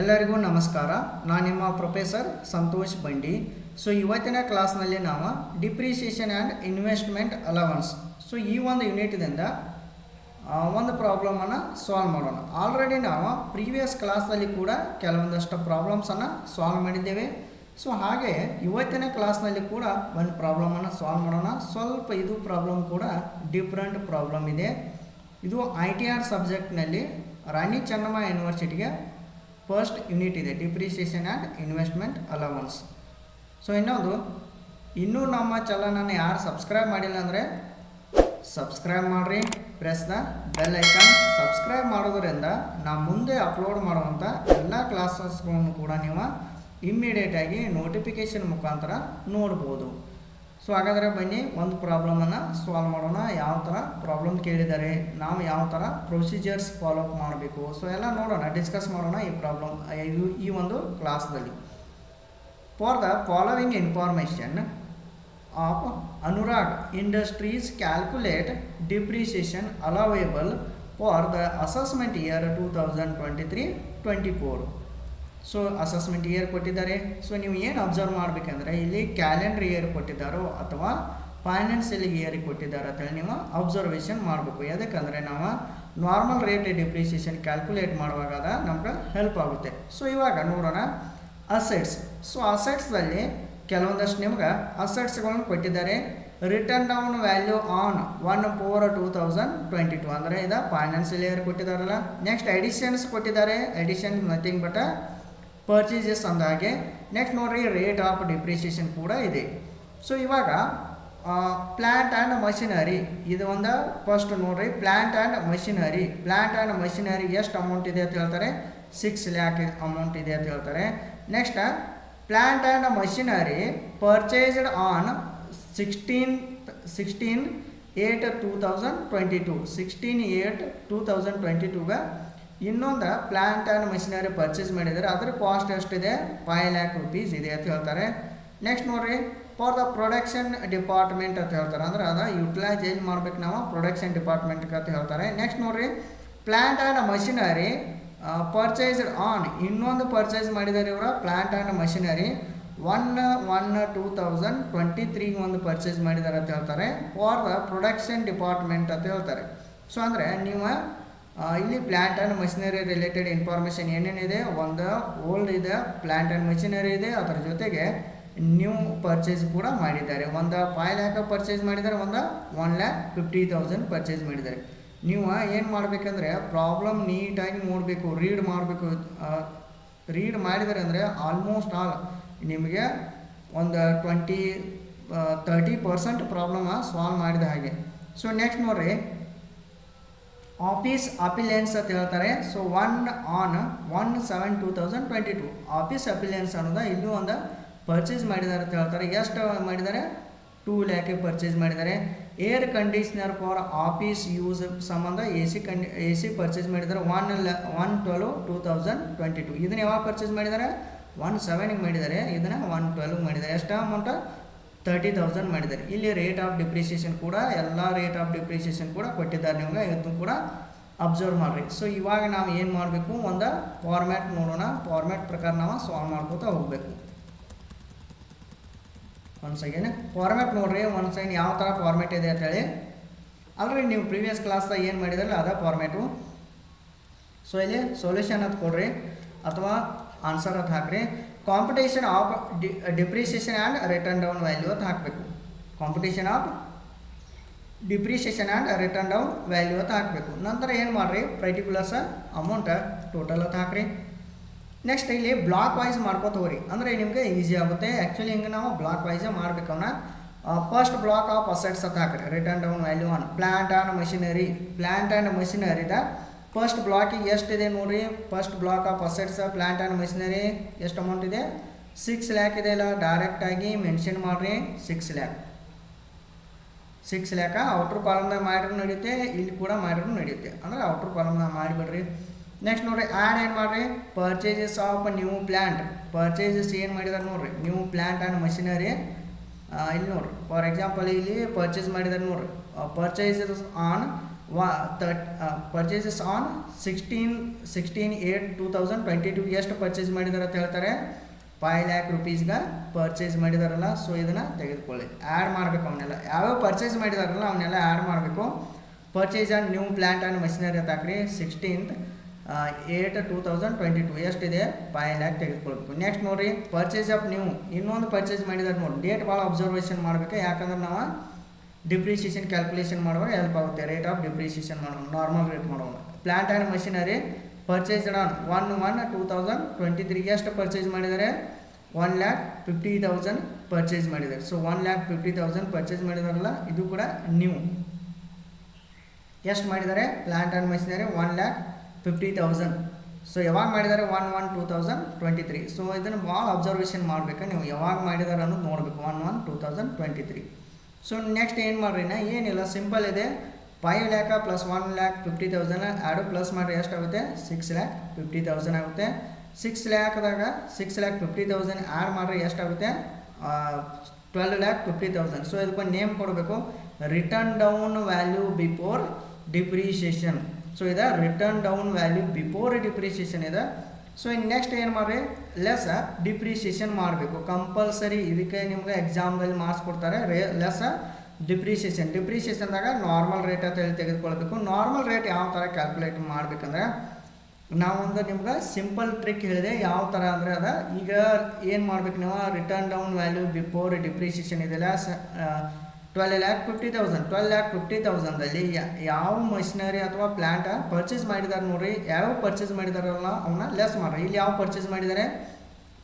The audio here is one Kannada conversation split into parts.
ಎಲ್ಲರಿಗೂ ನಮಸ್ಕಾರ. ನಾನು ನಿಮ್ಮ ಪ್ರೊಫೆಸರ್ ಸಂತೋಷ್ ಬಂಡಿ. ಸೊ ಇವತ್ತಿನ ಕ್ಲಾಸ್ನಲ್ಲಿ ನಾವು depreciation and investment allowance so ಈ ಒಂದು ಯೂನಿಟ್ದಿಂದ ಒಂದು ಪ್ರಾಬ್ಲಮನ್ನು ಸಾಲ್ವ್ ಮಾಡೋಣ. ಆಲ್ರೆಡಿ ನಾವು ಪ್ರೀವಿಯಸ್ ಕ್ಲಾಸ್ನಲ್ಲಿ ಕೂಡ ಕೆಲವೊಂದಷ್ಟು ಪ್ರಾಬ್ಲಮ್ಸನ್ನು ಸಾಲ್ವ್ ಮಾಡಿದ್ದೇವೆ. ಸೊ ಹಾಗೆ ಇವತ್ತಿನ ಕ್ಲಾಸ್ನಲ್ಲಿ ಕೂಡ ಒಂದು ಪ್ರಾಬ್ಲಮನ್ನು ಸಾಲ್ವ್ ಮಾಡೋಣ. ಸ್ವಲ್ಪ ಇದು ಪ್ರಾಬ್ಲಮ್ ಕೂಡ ಡಿಫ್ರೆಂಟ್ ಪ್ರಾಬ್ಲಮ್ ಇದೆ. ಇದು ಐ ಟಿ ಆರ್ ಸಬ್ಜೆಕ್ಟ್ನಲ್ಲಿ ರಾಣಿ ಚೆನ್ನಮ್ಮ ಯೂನಿವರ್ಸಿಟಿಗೆ ಫಸ್ಟ್ ಯೂನಿಟ್ ಇದೆ depreciation and investment allowance so ಇನ್ನೊಂದು, ಇನ್ನೂ ನಮ್ಮ ಚಲನನ್ನ ಯಾರು ಸಬ್ಸ್ಕ್ರೈಬ್ ಮಾಡಿಲ್ಲ ಅಂದರೆ ಸಬ್ಸ್ಕ್ರೈಬ್ ಮಾಡಿರಿ press the bell icon subscribe ಮಾಡೋದ್ರಿಂದ ನಾವು ಮುಂದೆ ಅಪ್ಲೋಡ್ ಮಾಡುವಂಥ ಎಲ್ಲ ಕ್ಲಾಸಸ್ಗಳನ್ನು ಕೂಡ ನೀವು ಇಮ್ಮಿಡಿಯೇಟಾಗಿ ನೋಟಿಫಿಕೇಷನ್ ಮುಖಾಂತರ ನೋಡ್ಬೋದು. ಸೊ ಹಾಗಾದರೆ ಬನ್ನಿ. ಒಂದು ಪ್ರಾಬ್ಲಮನ್ನು ಸಾಲ್ವ್ ಮಾಡೋಣ. ಯಾವ ಥರ ಪ್ರಾಬ್ಲಮ್ ಕೇಳಿದ್ದಾರೆ ನಾವು ಯಾವ ಥರ ಪ್ರೊಸೀಜರ್ಸ್ ಫಾಲೋ ಅಪ್ ಮಾಡಬೇಕು. ಸೊ ಎಲ್ಲ ನೋಡೋಣ ಡಿಸ್ಕಸ್ ಮಾಡೋಣ ಈ ಪ್ರಾಬ್ಲಮ್ ಈ ಒಂದು ಕ್ಲಾಸ್ದಲ್ಲಿ for the following information of Anurag Industries calculate depreciation allowable for the assessment year two thousand twenty three twenty four so assessment year ಕೊಟ್ಟಿದ್ದಾರೆ. ಸೊ ನೀವು ಏನು ಅಬ್ಸರ್ವ್ ಮಾಡಬೇಕಂದ್ರೆ, ಇಲ್ಲಿ ಕ್ಯಾಲೆಂಡರ್ ಇಯರ್ ಕೊಟ್ಟಿದ್ದಾರೋ ಅಥವಾ ಫೈನಾನ್ಷಿಯಲ್ ಇಯರ್ ಕೊಟ್ಟಿದ್ದಾರೆ ಅಂತೇಳಿ ನೀವು ಅಬ್ಸರ್ವೇಷನ್ ಮಾಡಬೇಕು. ಯಾಕಂದರೆ ನಾವು ನಾರ್ಮಲ್ ರೇಟ್ ಡಿಪ್ರಿಸಿಯೇಷನ್ ಕ್ಯಾಲ್ಕುಲೇಟ್ ಮಾಡುವಾಗ ನಮ್ಗೆ ಹೆಲ್ಪ್ ಆಗುತ್ತೆ. ಸೊ ಇವಾಗ ನೋಡೋಣ ಅಸೆಟ್ಸ್ ಸೊ ಅಸೆಟ್ಸಲ್ಲಿ ಕೆಲವೊಂದಷ್ಟು ನಿಮ್ಗೆ ಅಸೆಟ್ಸ್ಗಳನ್ನು ಕೊಟ್ಟಿದ್ದಾರೆ. Written down value on one four two thousand twenty two ಅಂದರೆ ಇದು ಫೈನಾನ್ಷಿಯಲ್ ಇಯರ್ ಕೊಟ್ಟಿದ್ದಾರಲ್ಲ. ನೆಕ್ಸ್ಟ್ ಎಡಿಷನ್ಸ್ ಕೊಟ್ಟಿದ್ದಾರೆ. ಎಡಿಷನ್ ನಥಿಂಗ್ ಬಟ್ ಪರ್ಚೇಸಸ್ ಅಂದಾಗೆ ನೆಕ್ಸ್ಟ್ ನೋಡ್ರಿ ರೇಟ್ ಆಫ್ ಡಿಪ್ರಿಸಿಯೇಷನ್ ಕೂಡ ಇದೆ. ಸೊ ಇವಾಗ ಪ್ಲ್ಯಾಂಟ್ ಆ್ಯಂಡ್ ಮಷಿನರಿ ಇದು ಒಂದು ಫಸ್ಟ್ ನೋಡ್ರಿ plant and machinery plant and machinery ಎಷ್ಟು ಅಮೌಂಟ್ ಇದೆ ಅಂತ ಹೇಳ್ತಾರೆ? ಸಿಕ್ಸ್ ಲ್ಯಾಕ್ ಅಮೌಂಟ್ ಇದೆ ಅಂತ ಹೇಳ್ತಾರೆ. Next plant and machinery purchased on sixteen sixteen eight two thousand twenty two sixteen eight two thousand twenty ಟೂಗೆ ಇನ್ನೊಂದು ಪ್ಲ್ಯಾಂಟ್ ಆ್ಯಂಡ್ ಮಷಿನರಿ ಪರ್ಚೇಸ್ ಮಾಡಿದರೆ ಅದರ ಕಾಸ್ಟ್ ಎಷ್ಟಿದೆ? ಫೈವ್ ಲ್ಯಾಕ್ ರುಪೀಸ್ ಇದೆ ಅಂತ ಹೇಳ್ತಾರೆ. ನೆಕ್ಸ್ಟ್ ನೋಡ್ರಿ ಫಾರ್ ದ ಪ್ರೊಡಕ್ಷನ್ ಡಿಪಾರ್ಟ್ಮೆಂಟ್ ಅಂತ ಹೇಳ್ತಾರೆ. ಅಂದ್ರೆ ಅದು ಯುಟಿಲೈಸ್ ಏನು ಮಾಡ್ಬೇಕು ನಾವು? ಪ್ರೊಡಕ್ಷನ್ ಡಿಪಾರ್ಟ್ಮೆಂಟ್ಗೆ ಅಂತ ಹೇಳ್ತಾರೆ. ನೆಕ್ಸ್ಟ್ ನೋಡ್ರಿ plant and machinery purchased on ಇನ್ನೊಂದು ಪರ್ಚೇಸ್ ಮಾಡಿದ್ದಾರೆ ಇವರ plant and machinery one one two thousand twenty ತ್ರೀಗೆ ಒಂದು ಪರ್ಚೇಸ್ ಮಾಡಿದ್ದಾರೆ ಅಂತ ಹೇಳ್ತಾರೆ. ಫಾರ್ ದ ಪ್ರೊಡಕ್ಷನ್ ಡಿಪಾರ್ಟ್ಮೆಂಟ್ ಅಂತ ಹೇಳ್ತಾರೆ. ಸೊ ಅಂದರೆ ನೀವು ಇಲ್ಲಿ plant and machinery related information ಏನೇನಿದೆ? ಒಂದು ಓಲ್ಡ್ ಇದೆ ಪ್ಲ್ಯಾಂಟ್ ಆ್ಯಂಡ್ ಮಷಿನರಿ ಇದೆ. ಅದರ ಜೊತೆಗೆ ನ್ಯೂ ಪರ್ಚೇಸ್ ಕೂಡ ಮಾಡಿದ್ದಾರೆ. ಒಂದು ಫೈವ್ ಲ್ಯಾಕ್ ಪರ್ಚೇಸ್ ಮಾಡಿದ್ದಾರೆ, ಒಂದು one lakh fifty thousand purchase ಮಾಡಿದ್ದಾರೆ. ನೀವು ಏನು ಮಾಡಬೇಕಂದ್ರೆ ಪ್ರಾಬ್ಲಮ್ ನೀಟಾಗಿ ನೋಡಬೇಕು ರೀಡ್ ಮಾಡಬೇಕು. ರೀಡ್ ಮಾಡಿದರೆ ಅಂದರೆ ಆಲ್ಮೋಸ್ಟ್ ಆಲ್ ನಿಮಗೆ ಒಂದು twenty thirty percent problem solve ಮಾಡಿದ ಹಾಗೆ. ಸೊ ನೆಕ್ಸ್ಟ್ ನೋಡ್ರಿ. ಆಫೀಸ್ ಅಪಿಲಿಯನ್ಸ್ ಅಂತ ಹೇಳ್ತಾರೆ. So one on one seven two thousand twenty two office appliances ಅನ್ನೋದು ಇನ್ನೂ ಒಂದು ಪರ್ಚೇಸ್ ಮಾಡಿದ್ದಾರೆ ಅಂತ ಹೇಳ್ತಾರೆ. ಎಷ್ಟು ಮಾಡಿದ್ದಾರೆ ಟೂ ಲ್ಯಾಕೆ ಪರ್ಚೇಸ್ ಮಾಡಿದ್ದಾರೆ air conditioner for office use ಸಂಬಂಧ ಎ ಸಿ ಕಂಡಿ ಎ ಸಿ ಪರ್ಚೇಸ್ ಮಾಡಿದ್ದಾರೆ one ಲ್ಯಾ one twelve two thousand twenty two ಇದನ್ನು ಯಾವಾಗ ಪರ್ಚೇಸ್ ಮಾಡಿದ್ದಾರೆ ಒನ್ ಸೆವೆನಿಗೆ ಮಾಡಿದ್ದಾರೆ ಇದನ್ನು ಒನ್ ಟ್ವೆಲ್ವ್ ಮಾಡಿದ್ದಾರೆ ಎಷ್ಟು ಅಮೌಂಟ್ ತರ್ಟಿ ತೌಸಂಡ್ ಮಾಡಿದ್ದಾರೆ. ಇಲ್ಲಿ ರೇಟ್ ಆಫ್ ಡಿಪ್ರಿಸಿಯೇಷನ್ ಕೂಡ, ಎಲ್ಲ ರೇಟ್ ಆಫ್ ಡಿಪ್ರಿಸಿಯೇಷನ್ ಕೂಡ ಕೊಟ್ಟಿದ್ದಾರೆ ನಿಮ್ಗೆ. ಇವತ್ತು ಕೂಡ ಅಬ್ಸರ್ವ್ ಮಾಡಿರಿ. ಸೊ ಇವಾಗ ನಾವು ಏನು ಮಾಡಬೇಕು? ಒಂದು ಫಾರ್ಮ್ಯಾಟ್ ನೋಡೋಣ. ಫಾರ್ಮ್ಯಾಟ್ ಪ್ರಕಾರ ನಾವು ಸಾಲ್ವ್ ಮಾಡ್ಕೋತಾ ಹೋಗಬೇಕು. ಒಂದು ಸೆಕೆಂಡ್ ಫಾರ್ಮ್ಯಾಟ್ ನೋಡ್ರಿ. ಒಂದು ಸೆಕೆಂಡ್ ಯಾವ ಥರ ಫಾರ್ಮ್ಯಾಟ್ ಇದೆ ಅಂತೇಳಿ ಆಲ್ರೆಡಿ ನೀವು ಪ್ರೀವಿಯಸ್ ಕ್ಲಾಸ್ದಾಗ ಏನು ಮಾಡಿದ್ರಲ್ಲ, ಅದೇ ಫಾರ್ಮ್ಯಾಟು ಸೊ ಇಲ್ಲಿ ಸೊಲ್ಯೂಷನ್ ಅದು ಕೊಡ್ರಿ. ಅಥವಾ ಆನ್ಸರ್ ಅದು ಹಾಕ್ರಿ. Computation of depreciation and written down value ಅಂತ ಹಾಕಬೇಕು. Computation of depreciation and written down value ಅಂತ ಹಾಕಬೇಕು. ನಂತರ ಏನು ಮಾಡಿರಿ? ಪರ್ಟಿಕ್ಯುಲರ್ಸ್ ಅಮೌಂಟ್ ಟೋಟಲ್ ಅಂತ ಹಾಕ್ರಿ. ನೆಕ್ಸ್ಟ್ ಇಲ್ಲಿ ಬ್ಲಾಕ್ ವೈಸ್ ಮಾಡ್ಕೊತ ಹೋಗ್ರಿ ಅಂದರೆ ನಿಮಗೆ ಈಸಿ ಆಗುತ್ತೆ. ಆ್ಯಕ್ಚುಲಿ ಹಿಂಗೆ ನಾವು ಬ್ಲಾಕ್ ವೈಸೇ ಮಾಡ್ಬೇಕು ಫಸ್ಟ್ ಬ್ಲಾಕ್ ಆಫ್ ಅಸೆಟ್ಸ್ ಅಂತ ಹಾಕ್ರಿ. Written down value on plant and machinery plant and ಮಷಿನರಿದ first ಬ್ಲಾಕಿಗೆ ಎಷ್ಟಿದೆ ನೋಡಿರಿ first block of assets plant and machinery ಎಷ್ಟು ಅಮೌಂಟ್ ಇದೆ. ಸಿಕ್ಸ್ ಲ್ಯಾಕ್ ಇದೆ ಇಲ್ಲ ಡೈರೆಕ್ಟಾಗಿ ಮೆನ್ಷನ್ ಮಾಡಿರಿ. Six lakh six lakh outer ಕಾಲಮ್ದಾಗ ಮಾಡಿದ್ರು ನಡೆಯುತ್ತೆ ಇಲ್ಲಿ ಕೂಡ ಮಾಡಿದ್ರು ನಡೆಯುತ್ತೆ ಅಂದರೆ ಔಟ್ರ್ ಕಾಲಮ್ದಾಗ ಮಾಡಿಬಿಡ್ರಿ. ನೆಕ್ಸ್ಟ್ ನೋಡಿರಿ ಆ್ಯಡ್ ಏನು ಮಾಡಿರಿ? Purchases of new plant purchases ಏನು ಮಾಡಿದಾರೆ ನೋಡಿರಿ? ನ್ಯೂ ಪ್ಲ್ಯಾಂಟ್ ಆ್ಯಂಡ್ ಮಷಿನರಿ ಇಲ್ಲಿ ನೋಡಿರಿ. ಫಾರ್ ಎಕ್ಸಾಂಪಲ್ ಇಲ್ಲಿ ಪರ್ಚೇಸ್ ಮಾಡಿದಾರೆ ನೋಡ್ರಿ. Purchases on third purchases on sixteen sixteen eight two thousand twenty two ಎಷ್ಟು ಪರ್ಚೇಸ್ ಮಾಡಿದಾರೆ ಅಂತ ಹೇಳ್ತಾರೆ? ಫೈವ್ ಲ್ಯಾಕ್ ರುಪೀಸ್ಗೆ ಪರ್ಚೇಸ್ ಮಾಡಿದಾರಲ್ಲ ಸೊ ಇದನ್ನು ತೆಗೆದುಕೊಳ್ಳಿ. ಆ್ಯಡ್ ಮಾಡಬೇಕು ಅವನ್ನೆಲ್ಲ ಯಾವ್ಯಾವ ಪರ್ಚೇಸ್ ಮಾಡಿದಾರಲ್ಲ ಅವನ್ನೆಲ್ಲ ಆ್ಯಡ್ ಮಾಡಬೇಕು. Purchase and new plant and machinery ಅಂತ ಹಾಕ್ರಿ. Sixteenth eight two thousand twenty two ಎಷ್ಟಿದೆ ಫೈವ್ ಲ್ಯಾಕ್ ತೆಗೆದುಕೊಳ್ಬೇಕು. ನೆಕ್ಸ್ಟ್ ನೋಡಿರಿ ಪರ್ಚೇಸ್ ಆಫ್ ನ್ಯೂ ಇನ್ನೊಂದು ಪರ್ಚೇಸ್ ಮಾಡಿದಾರೆ ನೋಡಿ. ಡೇಟ್ ಭಾಳ ಅಬ್ಸರ್ವೇಷನ್ ಮಾಡಬೇಕು. ಯಾಕಂದ್ರೆ ನಾವು ಡಿಪ್ರಿಸಿಯೇಷನ್ ಕ್ಯಾಲ್ಕುಲೇಷನ್ ಮಾಡುವಾಗ ಹೆಲ್ಪ್ ಆಗುತ್ತೆ. ರೇಟ್ ಆಫ್ ಡಿಪ್ರಿಸಿಯೇಷನ್ ಮಾಡೋಣ ನಾರ್ಮಲ್ ರೇಟ್ ಮಾಡೋಣ plant and machinery purchase on one one two thousand twenty three ಎಷ್ಟು ಪರ್ಚೇಸ್ ಮಾಡಿದ್ದಾರೆ? One lakh fifty thousand purchase ಮಾಡಿದ್ದಾರೆ. So one lakh fifty thousand purchase ಮಾಡಿದಾರಲ್ಲ ಇದು ಕೂಡ ನ್ಯೂ ಎಷ್ಟು ಮಾಡಿದ್ದಾರೆ? Plant and machinery one lakh fifty thousand so ಯಾವಾಗ ಮಾಡಿದ್ದಾರೆ? One one two thousand twenty three so ಇದನ್ನು ಭಾಳ ಅಬ್ಸರ್ವೇಷನ್ ಮಾಡಬೇಕು. ನೀವು ಯಾವಾಗ ಮಾಡಿದ್ದಾರೆ ಅನ್ನೋದು ನೋಡಬೇಕು. One one two thousand twenty three so next ಏನು ಮಾಡ್ರಿ ನಾ? ಏನಿಲ್ಲ ಸಿಂಪಲ್ ಇದೆ. Five lakh plus one lakh fifty thousand add plus ಮಾಡಿರಿ ಎಷ್ಟಾಗುತ್ತೆ ಸಿಕ್ಸ್ ಲ್ಯಾಕ್ ಫಿಫ್ಟಿ ತೌಸಂಡ್ ಆಗುತ್ತೆ. Six ಲ್ಯಾಕ್ದಾಗ six lakh fifty thousand add ಮಾಡಿರಿ ಎಷ್ಟಾಗುತ್ತೆ twelve lakh fifty thousand so ಇದಕ್ಕೊಂದು ನೇಮ್ ಕೊಡಬೇಕು. Written down value before depreciation so ಇದು written down value before depreciation ಇದೆ. ಸೊ ಇನ್ನು ನೆಕ್ಸ್ಟ್ ಏನು ಮಾಡ್ರಿ? ಲೆಸ್ ಡಿಪ್ರಿಸಿಯೇಷನ್ ಮಾಡಬೇಕು. ಕಂಪಲ್ಸರಿ ಇದಕ್ಕೆ ನಿಮ್ಗೆ ಎಕ್ಸಾಮ್ದಲ್ಲಿ ಮಾರ್ಕ್ಸ್ ಕೊಡ್ತಾರೆ. ರೇ ಲೆಸ್ ಡಿಪ್ರಿಸಿಯೇಷನ್ ಡಿಪ್ರಿಸಿಯೇಷನ್ದಾಗ ನಾರ್ಮಲ್ ರೇಟ್ ಅಂತ ಹೇಳಿ ತೆಗೆದುಕೊಳ್ಬೇಕು. ನಾರ್ಮಲ್ ರೇಟ್ ಯಾವ ಥರ ಕ್ಯಾಲ್ಕುಲೇಟ್ ಮಾಡಬೇಕಂದ್ರೆ ನಾವೊಂದು ನಿಮ್ಗೆ ಸಿಂಪಲ್ ಟ್ರಿಕ್ ಹೇಳಿದೆ. ಯಾವ ಥರ ಅಂದರೆ ಅದ, ಈಗ ಏನು ಮಾಡ್ಬೇಕು ನೀವು? Written down value before depreciation ಇದೆಲ್ಲ twelve lakh fifty thousand twelve lakh fifty ತೌಸಂಡಲ್ಲಿ ಯಾವ ಮಷಿನರಿ ಅಥವಾ ಪ್ಲ್ಯಾಂಟ ಪರ್ಚೇಸ್ ಮಾಡಿದ್ದಾರೆ ನೋಡ್ರಿ, ಯಾವ ಪರ್ಚೇಸ್ ಮಾಡಿದಾರಲ್ಲ ಅವನ್ನ ಲೆಸ್ ಮಾಡ್ರಿ. ಇಲ್ಲಿ ಯಾವ ಪರ್ಚೇಸ್ ಮಾಡಿದ್ದಾರೆ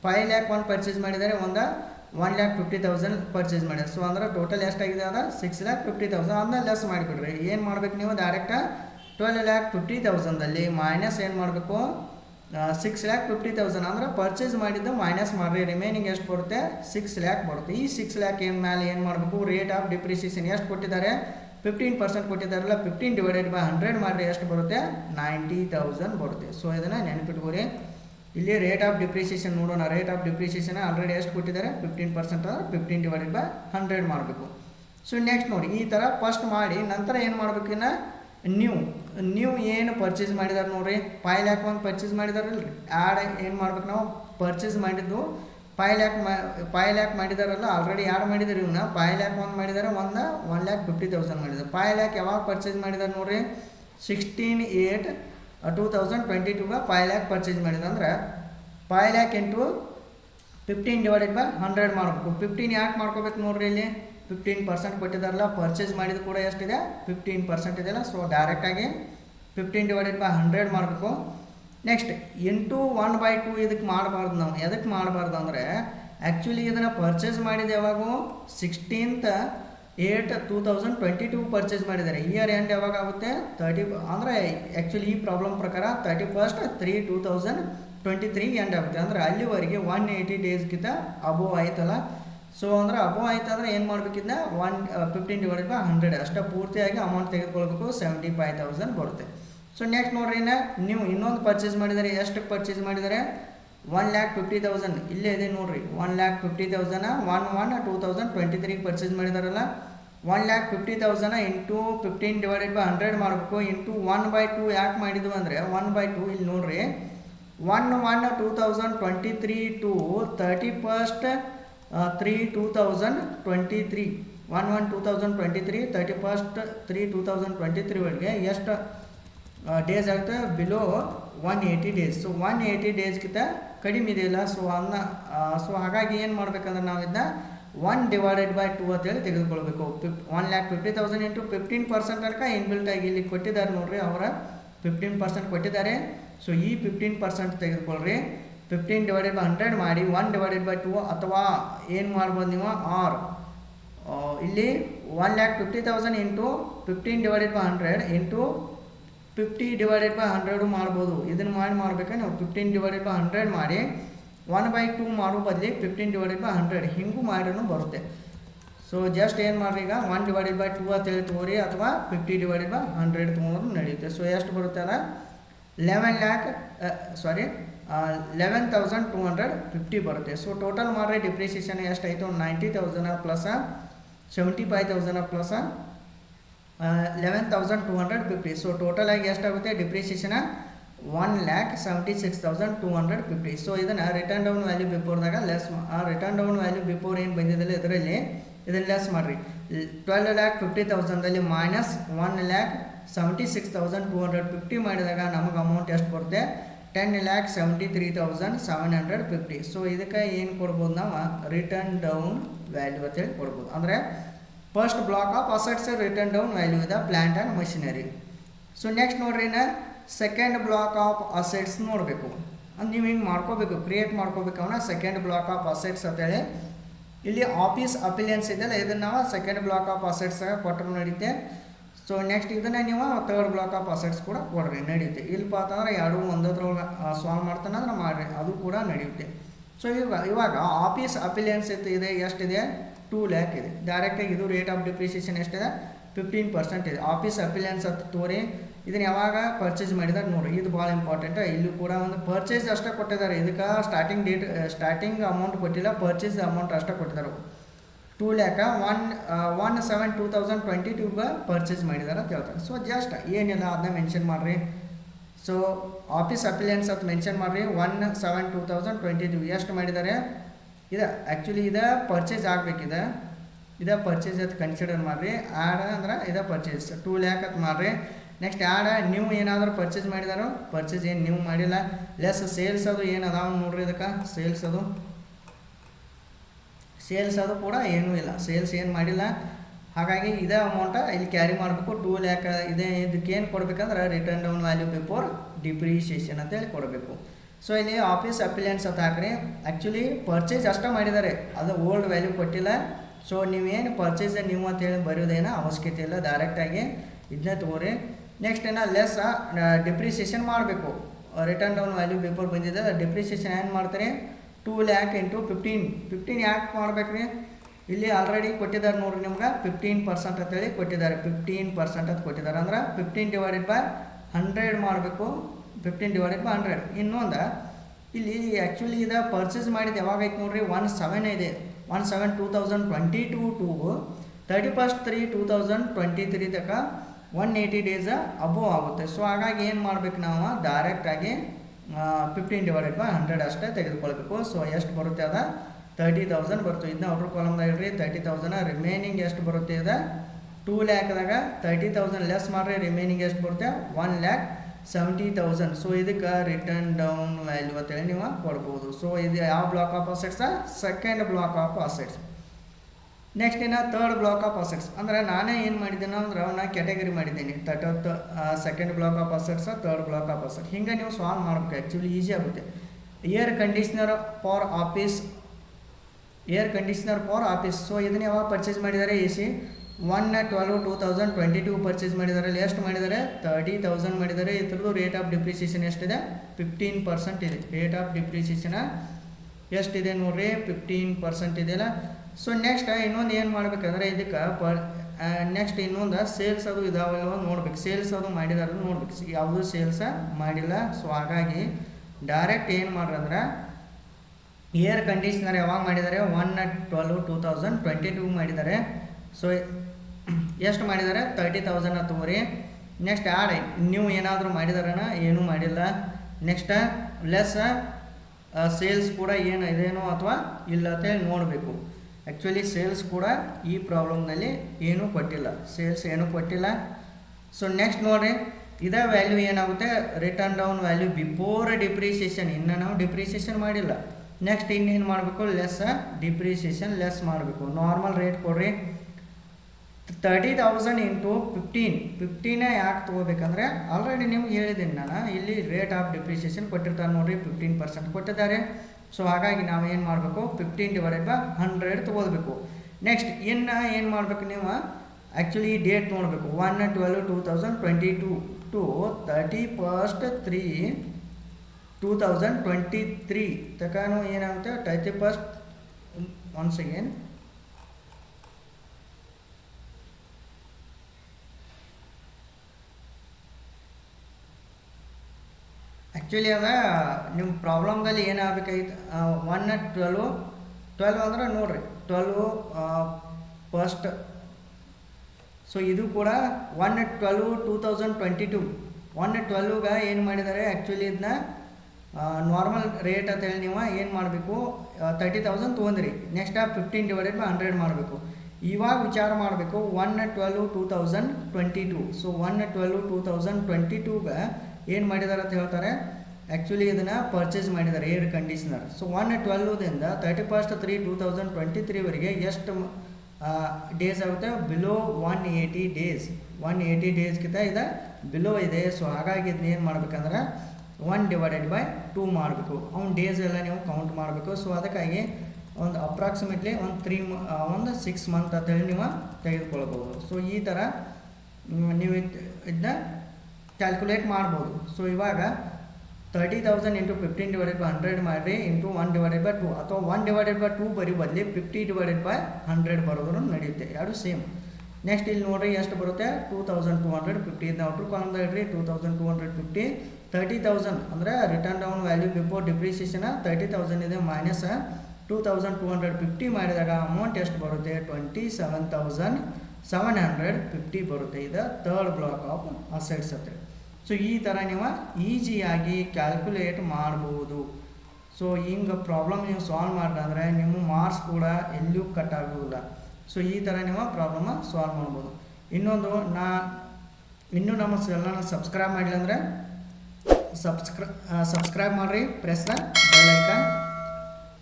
ಫೈವ್ ಲ್ಯಾಕ್ ಒನ್ ಪರ್ಚೇಸ್ ಮಾಡಿದ್ದಾರೆ ಒಂದು one lakh fifty thousand purchase ಮಾಡಿದ್ದಾರೆ ಸೊ ಅಂದ್ರೆ ಟೋಟಲ್ ಎಷ್ಟಾಗಿದೆ ಅದ? ಸಿಕ್ಸ್ ಲ್ಯಾಕ್ ಫಿಫ್ಟಿ ತೌಸಂಡ್ ಅದನ್ನ ಲೆಸ್ ಮಾಡಿಬಿಡ್ರಿ ಏನು ಮಾಡ್ಬೇಕು ನೀವು ಡೈರೆಕ್ಟ್ ಟ್ವೆಲ್ ಲ್ಯಾಕ್ ಫಿಫ್ಟಿ ತೌಸಂಡಲ್ಲಿ ಮೈನಸ್ ಏನು ಮಾಡಬೇಕು? ಸಿಕ್ಸ್ ಲ್ಯಾಕ್ ಫಿಫ್ಟಿ ತೌಸಂಡ್ ಅಂದ್ರೆ ಪರ್ಚೇಸ್ ಮಾಡಿದ್ದು ಮೈನಸ್ ಮಾಡಿರಿ. ರಿಮೈನಿಂಗ್ ಎಷ್ಟು ಬರುತ್ತೆ? ಸಿಕ್ಸ್ ಲ್ಯಾಕ್ ಬರುತ್ತೆ. ಈ ಸಿಕ್ಸ್ ಲ್ಯಾಕ್ ಏನು ಮೇಲೆ ಏನು ಮಾಡಬೇಕು? ರೇಟ್ ಆಫ್ ಡಿಪ್ರಿಸಿಯೇಷನ್ ಎಷ್ಟು ಕೊಟ್ಟಿದ್ದಾರೆ? ಫಿಫ್ಟೀನ್ ಪರ್ಸೆಂಟ್ ಕೊಟ್ಟಿದ್ದಾರಲ್ಲ ಫಿಫ್ಟೀನ್ ಡಿವೈಡೆಡ್ ಬೈ ಹಂಡ್ರೆಡ್ ಮಾಡಿರಿ, ಎಷ್ಟು ಬರುತ್ತೆ? ನೈಂಟಿ ತೌಸಂಡ್ ಬರುತ್ತೆ. ಸೊ ಇದನ್ನು ನೆನಪಿಟ್ಕೋರಿ. ಇಲ್ಲಿ ರೇಟ್ ಆಫ್ ಡಿಪ್ರಿಸಿಯೇಷನ್ ನೋಡೋಣ. ರೇಟ್ ಆಫ್ ಡಿಪ್ರಿಸಿಯೇಷನ್ ಆಲ್ರೆಡಿ ಎಷ್ಟು ಕೊಟ್ಟಿದ್ದಾರೆ? ಫಿಫ್ಟೀನ್ ಪರ್ಸೆಂಟ್ ಅಂದರೆ ಫಿಫ್ಟೀನ್ ಡಿವೈಡೆಡ್ ಬೈ ಹಂಡ್ರೆಡ್ ಮಾಡಬೇಕು. ಸೊ ನೆಕ್ಸ್ಟ್ ನೋಡಿ, ಈ ಥರ ಫಸ್ಟ್ ಮಾಡಿ, ನಂತರ ಏನು ಮಾಡ್ಬೇಕು ನ್ಯೂ ನ್ಯೂ ಏನು ಪರ್ಚೇಸ್ ಮಾಡಿದಾರೆ ನೋಡ್ರಿ ಲ್ಯಾಕ್ ಒಂದು ಪರ್ಚೇಸ್ ಮಾಡಿದಾರಲ್ಲ ಆ್ಯಡ್ ಏನು ಮಾಡ್ಬೇಕು ನಾವು? ಪರ್ಚೇಸ್ ಮಾಡಿದ್ದು ಪಾಯಲ್ ಲ್ಯಾಕ್ ಮಾ ಪಾಯಲ್ ಲ್ಯಾಕ್ ಮಾಡಿದಾರಲ್ಲ ಆಲ್ರೆಡಿ ಯಾರು ಮಾಡಿದಾರೆ ಇವನ್ನ ಪಾಯಲ್ ಲ್ಯಾಕ್ ಒಂದು ಮಾಡಿದಾರೆ, ಒಂದು ಒನ್ ಲ್ಯಾಕ್ ಫಿಫ್ಟಿ ತೌಸಂಡ್ ಮಾಡಿದ್ದಾರೆ ಪಾಯಲ್ ಲ್ಯಾಕ್ ಯಾವಾಗ ಪರ್ಚೇಸ್ ಮಾಡಿದಾರೆ ನೋಡ್ರಿ? Sixteen eight two thousand twenty ಟೂಗೆ ಪಾಯಲ್ ಲ್ಯಾಕ್ ಪರ್ಚೇಸ್ ಮಾಡಿದ ಅಂದ್ರೆ five lakh into fifteen divided by hundred ಮಾಡಬೇಕು. ಫಿಫ್ಟೀನ್ ಯಾಕೆ ಮಾಡ್ಕೋಬೇಕು ನೋಡ್ರಿ ಇಲ್ಲಿ? ಫಿಫ್ಟೀನ್ ಪರ್ಸೆಂಟ್ ಕೊಟ್ಟಿದ್ದಾರಲ್ಲ ಪರ್ಚೇಸ್ ಮಾಡಿದ ಕೂಡ ಎಷ್ಟಿದೆ? ಫಿಫ್ಟೀನ್ ಪರ್ಸೆಂಟ್ ಇದೆಯಲ್ಲ ಸೊ ಡೈರೆಕ್ಟಾಗಿ ಫಿಫ್ಟೀನ್ ಡಿವೈಡೆಡ್ ಬೈ ಹಂಡ್ರೆಡ್ ಮಾಡಬೇಕು. Next into one by two ಇದಕ್ಕೆ ಮಾಡಬಾರ್ದು ನಾವು. ಎದಕ್ಕೆ ಮಾಡಬಾರ್ದು ಅಂದರೆ ಆ್ಯಕ್ಚುಲಿ ಇದನ್ನು ಪರ್ಚೇಸ್ ಮಾಡಿದ ಯಾವಾಗ? Sixteenth eight two thousand twenty two purchase ಮಾಡಿದ್ದಾರೆ. ಇಯರ್ ಎಂಡ್ ಯಾವಾಗ ಆಗುತ್ತೆ? ತರ್ಟಿ ಅಂದರೆ ಆ್ಯಕ್ಚುಲಿ ಈ ಪ್ರಾಬ್ಲಮ್ ಪ್ರಕಾರ thirty first three two thousand twenty three end ಆಗುತ್ತೆ. ಅಂದರೆ ಅಲ್ಲಿವರೆಗೆ ಒನ್ ಏಯ್ಟಿ ಡೇಸ್ಗಿಂತ ಅಬೋವ್ ಆಯ್ತಲ್ಲ? ಸೊ ಅಂದ್ರೆ ಅಬೋ ಆಯ್ತು ಅಂದ್ರೆ ಏನು ಮಾಡಬೇಕಿದ್ದ one fifteen divided by hundred ಅಷ್ಟೇ ಪೂರ್ತಿಯಾಗಿ ಅಮೌಂಟ್ ತೆಗೆದುಕೊಳ್ಬೇಕು. ಸೆವೆಂಟಿ ಫೈವ್ ತೌಸಂಡ್ ಬರುತ್ತೆ. ಸೊ ನೆಕ್ಸ್ಟ್ ನೋಡ್ರಿ ನೀವು ಇನ್ನೊಂದು ಪರ್ಚೇಸ್ ಮಾಡಿದರೆ ಎಷ್ಟು ಪರ್ಚೇಸ್ ಮಾಡಿದರೆ? ಒನ್ ಲ್ಯಾಕ್ ಫಿಫ್ಟಿ ತೌಸಂಡ್ ಇಲ್ಲೇ ಇದೆ ನೋಡ್ರಿ. One lakh fifty thousand one one two thousand twenty three purchase ಮಾಡಿದಾರಲ್ಲ? One lakh fifty thousand into fifteen divided by hundred ಮಾಡಬೇಕು. ಇಂಟು ಒನ್ ಬೈ ಟೂ ಯಾಕೆ ಮಾಡಿದ್ವು ಅಂದರೆ ಒನ್ ಬೈ ಟೂ ಇಲ್ಲಿ ನೋಡ್ರಿ. One one two thousand twenty three to thirty first three two thousand twenty three one one two thousand twenty three thirty first three two thousand twenty three ಒಳಗೆ ಎಷ್ಟು ಡೇಸ್ ಆಗುತ್ತೆ? Below one eighty days so one eighty ಡೇಸ್ಗಿಂತ ಕಡಿಮೆ ಇದೆಯಲ್ಲ ಸೊ ಅನ್ನ ಸೊ ಹಾಗಾಗಿ ಏನು ಮಾಡ್ಬೇಕಂದ್ರೆ ನಾವು ಒನ್ ಡಿವೈಡೆಡ್ ಬೈ ಟು ಅಂತೇಳಿ ತೆಗೆದುಕೊಳ್ಬೇಕು. ಫಿಫ್ one lakh fifty thousand into fifteen percent ತನಕ ಇನ್ಬಿಲ್ಟ್ ಆಗಿ ಇಲ್ಲಿ ಕೊಟ್ಟಿದ್ದಾರೆ ನೋಡ್ರಿ, ಅವರ ಫಿಫ್ಟೀನ್ ಪರ್ಸೆಂಟ್ ಕೊಟ್ಟಿದ್ದಾರೆ. ಸೊ ಈ ಫಿಫ್ಟೀನ್ ಪರ್ಸೆಂಟ್ ತೆಗೆದುಕೊಳ್ರಿ. ಫಿಫ್ಟೀನ್ ಡಿವೈಡೆಡ್ ಬೈ ಹಂಡ್ರೆಡ್ ಮಾಡಿ ಒನ್ ಡಿವೈಡೆಡ್ ಬೈ ಟು ಅಥವಾ ಏನು ಮಾಡ್ಬೋದು ನೀವು? ಆರ್ ಇಲ್ಲಿ one lakh fifty thousand into fifteen divided by hundred into fifty divided by hundred ಮಾಡ್ಬೋದು. ಇದನ್ನು ಮಾಡಿ ಮಾಡಬೇಕಾದ್ರೆ ನಾವು? ಫಿಫ್ಟೀನ್ ಡಿವೈಡೆಡ್ ಬೈ ಹಂಡ್ರೆಡ್ ಮಾಡಿ ಒನ್ ಬೈ ಟೂ ಮಾಡೋ ಬದಲಿ ಫಿಫ್ಟೀನ್ ಡಿವೈಡೆಡ್ ಬೈ ಹಂಡ್ರೆಡ್ ಹಿಂಗೂ ಮಾಡಿನೂ ಬರುತ್ತೆ. ಸೊ ಜಸ್ಟ್ ಏನು ಮಾಡ್ರಿ ಈಗ? ಒನ್ ಡಿವೈಡೆಡ್ ಬೈ ಟೂ ಅಂತೇಳಿ ತೊಗೊರಿ ಅಥವಾ ಫಿಫ್ಟಿ ಡಿವೈಡೆಡ್ ಬೈ ಹಂಡ್ರೆಡ್ ತೊಗೊಂಡ್ರು ನಡೆಯುತ್ತೆ. ಸೊ ಎಷ್ಟು ಬರುತ್ತೆ ಅಲ್ಲ? Eleven lakh sorry eleven thousand two hundred fifty ಬರುತ್ತೆ. ಸೊ ಟೋಟಲ್ ಮಾಡಿರಿ ಡಿಪ್ರಿಸಿಯೇಷನ್ ಎಷ್ಟಾಯಿತು? Ninety thousand plus seventy five thousand plus eleven thousand two hundred fifty so total ಆಗಿ ಎಷ್ಟಾಗುತ್ತೆ? Depreciation one lakh seventy six thousand two hundred fifty so ಇದನ್ನು written down value ಬಿಫೋರ್ದಾಗ less written down value before ಏನು ಬಂದಿದ್ದಲ್ಲ ಇದರಲ್ಲಿ, ಇದನ್ನು ಲೆಸ್ ಮಾಡಿರಿ. Twelve lakh fifty ತೌಸಂಡಲ್ಲಿ minus one lakh seventy six thousand two hundred fifty ಮಾಡಿದಾಗ ನಮಗೆ ಅಮೌಂಟ್ ಎಷ್ಟು ಬರುತ್ತೆ? Ten lakh seventy three thousand seven hundred fifty so ಇದಕ್ಕೆ ಏನು ಕೊಡ್ಬೋದು ನಾವು? ರಿಟರ್ನ್ ಡೌನ್ ವ್ಯಾಲ್ಯೂ ಅಂತೇಳಿ ಕೊಡ್ಬೋದು. ಅಂದರೆ first block of assets written down value ಇದೆ plant and machinery so next ನೋಡ್ರಿ ಸೆಕೆಂಡ್ ಬ್ಲಾಕ್ ಆಫ್ ಅಸೆಟ್ಸ್ ನೋಡಬೇಕು. ಅಂದ್ರೆ ನೀವು ಹಿಂಗೆ ಮಾಡ್ಕೋಬೇಕು ಕ್ರಿಯೇಟ್ ಮಾಡ್ಕೋಬೇಕು ಅವನ್ನ ಸೆಕೆಂಡ್ ಬ್ಲಾಕ್ ಆಫ್ ಅಸೆಟ್ಸ್ ಅಂತೇಳಿ ಇಲ್ಲಿ ಆಫೀಸ್ ಅಪಿಲಿಯನ್ಸ್ ಇದೆಯಲ್ಲ, ಇದನ್ನು ನಾವು ಸೆಕೆಂಡ್ ಬ್ಲಾಕ್ ಆಫ್ ಅಸೆಟ್ಸ್ ಕೊಟ್ಟರು ನಡೀತೆ ಸೊ ನೆಕ್ಸ್ಟ್ ಇದನ್ನೇ ನೀವು ತರ್ಡ್ ಬ್ಲಾಕ್ ಆಫ್ ಅಸೆಟ್ಸ್ ಕೂಡ ಕೊಡ್ರಿ ನಡೆಯುತ್ತೆ ಇಲ್ಲಪ್ಪ ಅಂತಂದ್ರೆ ಎರಡು ಒಂದದ್ರೊಳಗೆ ಸಾಲ್ವ್ ಮಾಡ್ತಾನೆ ಅಂದ್ರೆ ಮಾಡಿರಿ, ಅದು ಕೂಡ ನಡೆಯುತ್ತೆ ಸೊ ಇವಾಗ ಇವಾಗ ಆಫೀಸ್ ಅಪಿಲಿಯನ್ಸ್ ಇದೆ, ಎಷ್ಟಿದೆ? ಟೂ ಲ್ಯಾಕ್ ಇದೆ. ಡೈರೆಕ್ಟಾಗಿ ಇದು ರೇಟ್ ಆಫ್ ಡಿಪ್ರಿಸಿಯೇಷನ್ ಎಷ್ಟಿದೆ? ಫಿಫ್ಟೀನ್ ಪರ್ಸೆಂಟ್ ಇದೆ. ಆಫೀಸ್ ಅಪಿಲಿಯನ್ಸ್ ಅಂತ ತೋರಿ ಇದನ್ನು ಯಾವಾಗ ಪರ್ಚೇಸ್ ಮಾಡಿದಾಗ ನೋಡಿರಿ. ಇದು ಭಾಳ ಇಂಪಾರ್ಟೆಂಟ್ ಇಲ್ಲೂ ಕೂಡ ಒಂದು ಪರ್ಚೇಸ್ ಅಷ್ಟೇ ಕೊಟ್ಟಿದ್ದಾರೆ. ಇದಕ್ಕೆ ಸ್ಟಾರ್ಟಿಂಗ್ ಡೇಟ್ ಸ್ಟಾರ್ಟಿಂಗ್ ಅಮೌಂಟ್ ಕೊಟ್ಟಿಲ್ಲ ಪರ್ಚೇಸ್ ಅಮೌಂಟ್ ಅಷ್ಟೇ ಕೊಟ್ಟಿದ್ದಾರೆ. Two lakh one one seven two thousand twenty ಟೂಗೆ purchase ಮಾಡಿದಾರೆ ಅಂತ ಹೇಳ್ತಾರೆ. ಸೊ ಜಸ್ಟ್ ಏನಿಲ್ಲ ಅದನ್ನ ಮೆನ್ಷನ್ ಮಾಡಿರಿ. ಸೊ ಆಫೀಸ್ ಅಪಿಲಿಯನ್ಸ್ ಅಂತ ಮೆನ್ಷನ್ ಮಾಡಿರಿ. One seven two thousand twenty two ಎಷ್ಟು ಮಾಡಿದ್ದಾರೆ ಇದು ಆ್ಯಕ್ಚುಲಿ ಇದು ಪರ್ಚೇಸ್ ಆಗಬೇಕಿದೆ. ಇದ ಪರ್ಚೇಸ್ ಅಂತ ಕನ್ಸಿಡರ್ ಮಾಡಿರಿ. ಆ್ಯಡ್ ಅಂದ್ರೆ ಇದ ಪರ್ಚೇಸ್ ಟೂ ಲ್ಯಾಕ್ ಅಂತ ಮಾಡಿರಿ. ನೆಕ್ಸ್ಟ್ ಆ್ಯಡ್ ನೀವು ಏನಾದರೂ ಪರ್ಚೇಸ್ ಮಾಡಿದಾರೋ? ಪರ್ಚೇಸ್ ಏನು ನೀವು ಮಾಡಿಲ್ಲ. ಲೆಸ್ ಸೇಲ್ಸ್ ಅದು ಏನು ಅದಾವ ನೋಡ್ರಿ ಇದಕ್ಕೆ? ಸೇಲ್ಸ್ ಅದು. ಸೇಲ್ಸ್ ಅದು ಕೂಡ ಏನೂ ಇಲ್ಲ. ಸೇಲ್ಸ್ ಏನು ಮಾಡಿಲ್ಲ. ಹಾಗಾಗಿ ಇದೇ ಅಮೌಂಟ ಇಲ್ಲಿ ಕ್ಯಾರಿ ಮಾಡಬೇಕು. ಟೂ ಲ್ಯಾಕ್ ಇದೇ. ಇದಕ್ಕೆ ಏನು ಕೊಡಬೇಕಂದ್ರೆ written down value before depreciation ಅಂತೇಳಿ ಕೊಡಬೇಕು. ಸೊ ಇಲ್ಲಿ ಆಫೀಸ್ ಅಪಿಲಿಯನ್ಸ್ ಅಂತ ಹಾಕ್ರಿ. ಆ್ಯಕ್ಚುಲಿ ಪರ್ಚೇಸ್ ಅಷ್ಟೇ ಮಾಡಿದ್ದಾರೆ. ಅದು ಓಲ್ಡ್ ವ್ಯಾಲ್ಯೂ ಕೊಟ್ಟಿಲ್ಲ. ಸೊ ನೀವೇನು ಪರ್ಚೇಸ್ ನೀವು ಅಂತೇಳಿ ಬರೆಯೋದೇನೋ ಅವಶ್ಯಕತೆ ಇಲ್ಲ. ಡೈರೆಕ್ಟಾಗಿ ಇದನ್ನೇ ತಗೋರಿ. ನೆಕ್ಸ್ಟ್ ಏನೋ ಲೆಸ್ ಡಿಪ್ರಿಸಿಯೇಷನ್ ಮಾಡಬೇಕು. ರಿಟರ್ನ್ ಡೌನ್ ವ್ಯಾಲ್ಯೂ ಬಿಫೋರ್ ಬಂದಿದೆ. ಡಿಪ್ರಿಸಿಯೇಷನ್ ಏನು ಮಾಡ್ತಾರೆ? Two lakh into fifteen fifteen ಯಾಕೆ ಮಾಡ್ಬೇಕು ರೀ ಇಲ್ಲಿ ಆಲ್ರೆಡಿ ಕೊಟ್ಟಿದ್ದಾರೆ ನೋಡ್ರಿ ನಿಮ್ಗೆ ಫಿಫ್ಟೀನ್ ಪರ್ಸೆಂಟ್ ಅಂತೇಳಿ ಕೊಟ್ಟಿದ್ದಾರೆ. ಫಿಫ್ಟೀನ್ ಪರ್ಸೆಂಟ್ ಅಂತ ಕೊಟ್ಟಿದ್ದಾರೆ. ಅಂದ್ರೆ ಫಿಫ್ಟೀನ್ ಡಿವೈಡೆಡ್ ಬೈ ಹಂಡ್ರೆಡ್ ಮಾಡಬೇಕು. ಫಿಫ್ಟೀನ್ ಡಿವೈಡೆಡ್ ಬೈ ಹಂಡ್ರೆಡ್ ಇನ್ನೊಂದು, ಇಲ್ಲಿ ಆ್ಯಕ್ಚುಲಿ ಇದು ಪರ್ಚೇಸ್ ಮಾಡಿದ್ದು ಯಾವಾಗ ಐತೆ ನೋಡ್ರಿ? ಒನ್ ಸೆವೆನ್ ಇದೆ. One seven two thousand twenty two to thirty first three two thousand twenty three ತನಕ ಒನ್ ಏಯ್ಟಿ ಡೇಸ್ ಅಬೋವ್ ಆಗುತ್ತೆ. ಸೊ ಹಾಗಾಗಿ ಏನು ಮಾಡ್ಬೇಕು ನಾವು? ಡೈರೆಕ್ಟಾಗಿ ಫಿಫ್ಟೀನ್ ಡಿವೈಡೆಡ್ ಬೈ ಹಂಡ್ರೆಡ್ ಅಷ್ಟೇ ತೆಗೆದುಕೊಳ್ಬೇಕು. ಸೊ ಎಷ್ಟು ಬರುತ್ತೆ ಅದ? ತರ್ಟಿ ತೌಸಂಡ್ ಬರುತ್ತೆ. ಇದನ್ನ ಔಟ್ರ್ ಕಾಲಮ್ದಾಗ ಇಡ್ರಿ. ತರ್ಟಿ ತೌಸಂಡ್ ರಿಮೈನಿಂಗ್ ಎಷ್ಟು ಬರುತ್ತೆ ಅದ? ಟೂ ಲ್ಯಾಕ್ದಾಗ ತರ್ಟಿ ತೌಸಂಡ್ ಲೆಸ್ ಮಾಡ್ರಿ. ರಿಮೈನಿಂಗ್ ಎಷ್ಟು ಬರುತ್ತೆ? One lakh seventy thousand so ಇದಕ್ಕೆ ರಿಟರ್ನ್ ಡೌನ್ ವ್ಯಾಲ್ಯೂ ಅಂತೇಳಿ ನೀವು ಕೊಡ್ಬೋದು. ಸೊ ಇದು ಯಾವ block of assets second block of assets next ಇನ್ನು ತರ್ಡ್ ಬ್ಲಾಕ್ ಆಫ್ ಅಸೆಟ್ಸ್ ಅಂದರೆ ನಾನೇ ಏನು ಮಾಡಿದ್ದೇನೆ ಅಂದ್ರೆ ಅವನ್ನ ಕ್ಯಾಟಗರಿ ಮಾಡಿದ್ದೀನಿ. Third second block of assets third block of asset ಹಿಂಗೆ ನೀವು ಸಾಲ್ವ್ ಮಾಡ್ಬೇಕು ಆ್ಯಕ್ಚುಲಿ ಈಸಿ ಆಗುತ್ತೆ. Air conditioner for office air conditioner for office so ಇದನ್ನ ಯಾವಾಗ ಪರ್ಚೇಸ್ ಮಾಡಿದ್ದಾರೆ A C one twelve two thousand twenty two purchase ಮಾಡಿದ್ದಾರೆ. ಎಷ್ಟು ಮಾಡಿದ್ದಾರೆ ತರ್ಟಿ ತೌಸಂಡ್ ಮಾಡಿದ್ದಾರೆ. ಇದ್ರದ್ದು ರೇಟ್ ಆಫ್ ಡಿಪ್ರಿಸಿಯೇಷನ್ ಎಷ್ಟಿದೆ? ಫಿಫ್ಟೀನ್ ಪರ್ಸೆಂಟ್ ಇದೆ. ರೇಟ್ ಆಫ್ ಡಿಪ್ರಿಸಿಯೇಷನ್ ಎಷ್ಟಿದೆ ನೋಡ್ರಿ? ಫಿಫ್ಟೀನ್ ಪರ್ಸೆಂಟ್ ಇದೆಯಲ್ಲ ಸೊ ನೆಕ್ಸ್ಟ್ ಇನ್ನೊಂದು ಏನು ಮಾಡಬೇಕಂದ್ರೆ ಇದಕ್ಕೆ ಪರ್ ನೆಕ್ಸ್ಟ್ ಇನ್ನೊಂದು ಸೇಲ್ಸ್ ಅದು ಇದಾವಲ್ವ ನೋಡ್ಬೇಕು. ಸೇಲ್ಸ್ ಅದು ಮಾಡಿದಾರ ನೋಡ್ಬೇಕು. ಯಾವುದೂ ಸೇಲ್ಸ ಮಾಡಿಲ್ಲ. ಸೊ ಹಾಗಾಗಿ ಡೈರೆಕ್ಟ್ ಏನು ಮಾಡ್ರಂದ್ರೆ ಏರ್ ಕಂಡೀಷ್ನರ್ ಯಾವಾಗ ಮಾಡಿದ್ದಾರೆ one twelve two thousand twenty two ಮಾಡಿದ್ದಾರೆ ಸೊ ಎಷ್ಟು ಮಾಡಿದ್ದಾರೆ ತರ್ಟಿ ತೌಸಂಡ್ ತಗೋರಿ. ನೆಕ್ಸ್ಟ್ ಆಡ್, ನೀವು ಏನಾದರೂ ಮಾಡಿದಾರನ? ಏನೂ ಮಾಡಿಲ್ಲ. ನೆಕ್ಸ್ಟ್ ಲೆಸ್ ಸೇಲ್ಸ್ ಕೂಡ ಏನು, ಇದೇನೋ ಅಥವಾ ಇಲ್ಲ ಅಂತೇಳಿ ನೋಡಬೇಕು. ಆ್ಯಕ್ಚುಲಿ ಸೇಲ್ಸ್ ಕೂಡ ಈ ಪ್ರಾಬ್ಲಮ್ನಲ್ಲಿ ಏನೂ ಕೊಟ್ಟಿಲ್ಲ. ಸೇಲ್ಸ್ ಏನೂ ಕೊಟ್ಟಿಲ್ಲ. ಸೊ ನೆಕ್ಸ್ಟ್ ನೋಡಿರಿ. ಇದೇ ವ್ಯಾಲ್ಯೂ ಏನಾಗುತ್ತೆ? Written down value before depreciation ಇನ್ನು ನಾವು ಡಿಪ್ರಿಸಿಯೇಷನ್ ಮಾಡಿಲ್ಲ. ನೆಕ್ಸ್ಟ್ ಇನ್ನೇನು ಮಾಡಬೇಕು? ಲೆಸ್ ಡಿಪ್ರಿಸಿಯೇಷನ್ ಲೆಸ್ ಮಾಡಬೇಕು. ನಾರ್ಮಲ್ ರೇಟ್ ಕೊಡ್ರಿ. ತರ್ಟಿ ತೌಸಂಡ್ ಇಂಟು ಫಿಫ್ಟೀನ್ ಫಿಫ್ಟೀನೇ ಯಾಕೆ ತೊಗೋಬೇಕಂದ್ರೆ ಆಲ್ರೆಡಿ ನಿಮ್ಗೆ ಹೇಳಿದ್ದೀನಿ ನಾನು. ಇಲ್ಲಿ ರೇಟ್ ಆಫ್ ಡಿಪ್ರಿಸಿಯೇಷನ್ ಕೊಟ್ಟಿರ್ತಾರೆ ನೋಡಿರಿ. ಫಿಫ್ಟೀನ್ ಪರ್ಸೆಂಟ್ ಕೊಟ್ಟಿದ್ದಾರೆ. ಸೊ ಹಾಗಾಗಿ ನಾವು ಏನು ಮಾಡಬೇಕು? ಫಿಫ್ಟೀನ್ ಡಿವೈಡೆಡ್ ಬೈ ಹಂಡ್ರೆಡ್ ತೊಗೊಳ್ಬೇಕು. ನೆಕ್ಸ್ಟ್ ಇನ್ನು ಏನು ಮಾಡಬೇಕು ನೀವು? ಆ್ಯಕ್ಚುಲಿ ಡೇಟ್ ನೋಡಬೇಕು. One twelve two thousand twenty two to thirty first three two thousand twenty three ತನಕ ಏನಾಗುತ್ತೆ? Thirty first once again actually ಅದ ನಿಮ್ಮ ಪ್ರಾಬ್ಲಮ್ದಲ್ಲಿ ಏನಾಗಬೇಕಾಗಿತ್ತು ಒನ್ ಟ್ವೆಲ್ವು ಟ್ವೆಲ್ವ್ ಅಂದ್ರೆ ನೋಡಿರಿ ಟ್ವೆಲ್ವು ಫಸ್ಟ್ ಸೊ ಇದು ಕೂಡ one twelve two thousand twenty two one ಟ್ವೆಲ್ವ್ಗೆ ಏನು ಮಾಡಿದ್ದಾರೆ ಆ್ಯಕ್ಚುಲಿ ಇದನ್ನ ನಾರ್ಮಲ್ ರೇಟ್ ಅಂತ ಹೇಳಿ ನೀವು ಏನು ಮಾಡಬೇಕು ತರ್ಟಿ ತೌಸಂಡ್ ತೊಗೊಂಡ್ರಿ. Next fifteen divided by hundred ಮಾಡಬೇಕು. ಇವಾಗ ವಿಚಾರ ಮಾಡಬೇಕು one twelve two thousand twenty two so one twelve two thousand twenty ಟೂಗೆ ಏನು ಮಾಡಿದ್ದಾರೆ ಅಂತ ಹೇಳ್ತಾರೆ ಆ್ಯಕ್ಚುಲಿ ಇದನ್ನು ಪರ್ಚೇಸ್ ಮಾಡಿದ್ದಾರೆ air conditioner so one ಟ್ವೆಲ್ವ್ದಿಂದ thirty first three two thousand twenty ತ್ರೀವರೆಗೆ ಎಷ್ಟು ಡೇಸ್ ಆಗುತ್ತೆ? Below one eighty days one eighty ಡೇಸ್ಗಿಂತ ಇದು ಬಿಲೋ ಇದೆ. ಸೊ ಹಾಗಾಗಿ ಇದನ್ನ ಏನು ಮಾಡ್ಬೇಕಂದ್ರೆ ಒನ್ ಡಿವೈಡೆಡ್ ಬೈ ಟೂ ಮಾಡಬೇಕು. ಅವ್ನ ಡೇಸ್ ಎಲ್ಲ ನೀವು ಕೌಂಟ್ ಮಾಡಬೇಕು. ಸೊ ಅದಕ್ಕಾಗಿ ಒಂದು ಅಪ್ರಾಕ್ಸಿಮೇಟ್ಲಿ ಒಂದು ತ್ರೀ ಒಂದು ಸಿಕ್ಸ್ ಮಂತ್ ಅಂತ ಹೇಳಿ ನೀವು ತೆಗೆದುಕೊಳ್ಬೋದು ಸೊ ಈ ಥರ ನೀವು ಇದನ್ನ ಕ್ಯಾಲ್ಕುಲೇಟ್ ಮಾಡ್ಬೋದು. ಸೊ ಇವಾಗ thirty thousand into fifteen divided by hundred ಮಾಡಿರಿ into one divided by two ಅಥವಾ ಒನ್ ಡಿವೈಡೆಡ್ ಬೈ ಟೂ ಬರೀ ಬದಲಿ ಫಿಫ್ಟಿ ಡಿವೈಡೆಡ್ ಬೈ ಹಂಡ್ರೆಡ್ ಬರೋದ್ರೂ ನಡೆಯುತ್ತೆ. ಎರಡು ಸೇಮ್ ನೆಕ್ಸ್ಟ್ ಇಲ್ಲಿ ನೋಡ್ರಿ ಎಷ್ಟು ಬರುತ್ತೆ? Two thousand two hundred fifty outer ಕಾಲಮ್ದಾಗ ಇಡ್ರಿ two thousand two hundred fifty thirty thousand ಅಂದರೆ written down value before depreciation thirty thousand ಇದೆ minus two thousand two hundred fifty ಮಾಡಿದಾಗ ಅಮೌಂಟ್ ಎಷ್ಟು ಬರುತ್ತೆ? Twenty seven thousand seven hundred fifty ಬರುತ್ತೆ. ಇದು ತರ್ಡ್ ಬ್ಲಾಕ್ ಆಫ್ ಅಸೆಟ್ಸ್ ಅಂತ ಸೊ ಈ ಥರ ನೀವು ಈಸಿಯಾಗಿ ಕ್ಯಾಲ್ಕುಲೇಟ್ ಮಾಡ್ಬೋದು. ಸೊ ಹಿಂಗೆ ಪ್ರಾಬ್ಲಮ್ ನೀವು ಸಾಲ್ವ್ ಮಾಡಿದ್ರೆ ನಿಮ್ಮ ಮಾರ್ಕ್ಸ್ ಕೂಡ ಎಲ್ಲೂ ಕಟ್ ಆಗೋದಿಲ್ಲ. ಸೊ ಈ ಥರ ನೀವು ಪ್ರಾಬ್ಲಮ್ ಸಾಲ್ವ್ ಮಾಡ್ಬೋದು. ಇನ್ನೊಂದು, ನಾ ಇನ್ನೂ ನಮ್ಮ ಚಾನಲ್ನ ಸಬ್ಸ್ಕ್ರೈಬ್ ಮಾಡಿಲ್ಲ ಅಂದರೆ ಸಬ್ಸ್ಕ್ರೈ ಸಬ್ಸ್ಕ್ರೈಬ್ ಮಾಡಿರಿ press the bell icon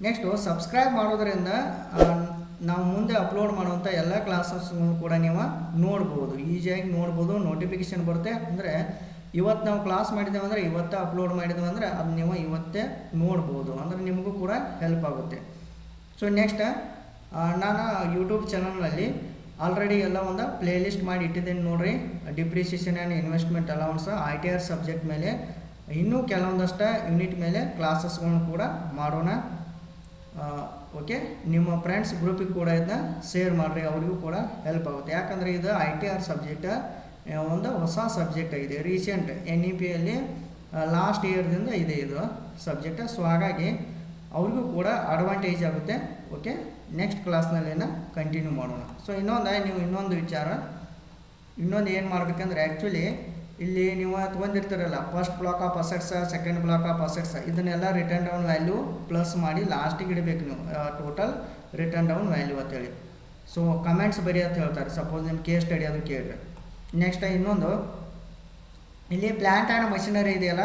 next subscribe ಮಾಡೋದ್ರಿಂದ ನಾವು ಮುಂದೆ ಅಪ್ಲೋಡ್ ಮಾಡುವಂಥ ಎಲ್ಲ ಕ್ಲಾಸಸ್ ಕೂಡ ನೀವು ನೋಡ್ಬೋದು. ಈಸಿಯಾಗಿ ನೋಡ್ಬೋದು ನೋಟಿಫಿಕೇಶನ್ ಬರುತ್ತೆ. ಅಂದರೆ ಇವತ್ತು ನಾವು ಕ್ಲಾಸ್ ಮಾಡಿದ್ದೇವೆ ಅಂದರೆ ಇವತ್ತೇ ಅಪ್ಲೋಡ್ ಮಾಡಿದ್ದೇವೆ ಅಂದರೆ ಅದು ನೀವು ಇವತ್ತೇ ನೋಡ್ಬೋದು, ಅಂದರೆ ನಿಮಗೂ ಕೂಡ ಹೆಲ್ಪ್ ಆಗುತ್ತೆ. ಸೊ ನೆಕ್ಸ್ಟ್ ನಾನು ಯೂಟ್ಯೂಬ್ ಚಾನಲ್ನಲ್ಲಿ ಆಲ್ರೆಡಿ ಎಲ್ಲ ಒಂದು ಪ್ಲೇ ಲಿಸ್ಟ್ ಮಾಡಿ ಇಟ್ಟಿದ್ದೇನೆ ನೋಡಿರಿ. Depreciation and investment allowance I T R subject ಮೇಲೆ, ಇನ್ನೂ ಕೆಲವೊಂದಷ್ಟು ಯೂನಿಟ್ ಮೇಲೆ ಕ್ಲಾಸಸ್ಗಳನ್ನು ಕೂಡ ಮಾಡೋಣ. ಓಕೆ ನಿಮ್ಮ ಫ್ರೆಂಡ್ಸ್ ಗ್ರೂಪಿಗೆ ಕೂಡ ಇದನ್ನ ಶೇರ್ ಮಾಡಿರಿ, ಅವರಿಗೂ ಕೂಡ ಹೆಲ್ಪ್ ಆಗುತ್ತೆ. ಯಾಕಂದರೆ ಇದು ಐ ಟಿ ಆರ್ ಸಬ್ಜೆಕ್ಟ್ ಒಂದು ಹೊಸ ಸಬ್ಜೆಕ್ಟ್ ಆಗಿದೆ. ರೀಸೆಂಟ್ ಎನ್ ಇ ಪಿಯಲ್ಲಿ ಲಾಸ್ಟ್ ಇಯರ್ದಿಂದ ಇದೆ ಇದು ಸಬ್ಜೆಕ್ಟ್ ಸೊ ಹಾಗಾಗಿ ಅವ್ರಿಗೂ ಕೂಡ ಅಡ್ವಾಂಟೇಜ್ ಆಗುತ್ತೆ. ಓಕೆ ನೆಕ್ಸ್ಟ್ ಕ್ಲಾಸ್ನಲ್ಲಿನ ಕಂಟಿನ್ಯೂ ಮಾಡೋಣ. ಸೊ ಇನ್ನೊಂದು, ನೀವು ಇನ್ನೊಂದು ವಿಚಾರ. ಇನ್ನೊಂದು ಏನು ಮಾಡಬೇಕಂದ್ರೆ ಆ್ಯಕ್ಚುಲಿ ಇಲ್ಲಿ ನೀವು ತೊಗೊಂಡಿರ್ತೀರಲ್ಲ first block of assets second block of assets ಇದನ್ನೆಲ್ಲ ರಿಟರ್ನ್ ಡೌನ್ ವ್ಯಾಲ್ಯೂ ಪ್ಲಸ್ ಮಾಡಿ ಲಾಸ್ಟಿಗೆ ಇಡಬೇಕು ನೀವು ಟೋಟಲ್ ರಿಟರ್ನ್ ಡೌನ್ ವ್ಯಾಲ್ಯೂ ಅಂತೇಳಿ. ಸೊ ಕಮೆಂಟ್ಸ್ ಬರೀ ಅಂತ ಹೇಳ್ತಾರೆ. ಸಪೋಸ್ ನಿಮ್ಮ ಕೇಸ್ ಸ್ಟಡಿ ಅದು ಕೇಳಿರಿ ನೆಕ್ಸ್ಟ್ ಇನ್ನೊಂದು. ಇಲ್ಲಿ ಪ್ಲ್ಯಾಂಟ್ ಆ್ಯಂಡ್ ಮಷಿನರಿ ಇದೆಯಲ್ಲ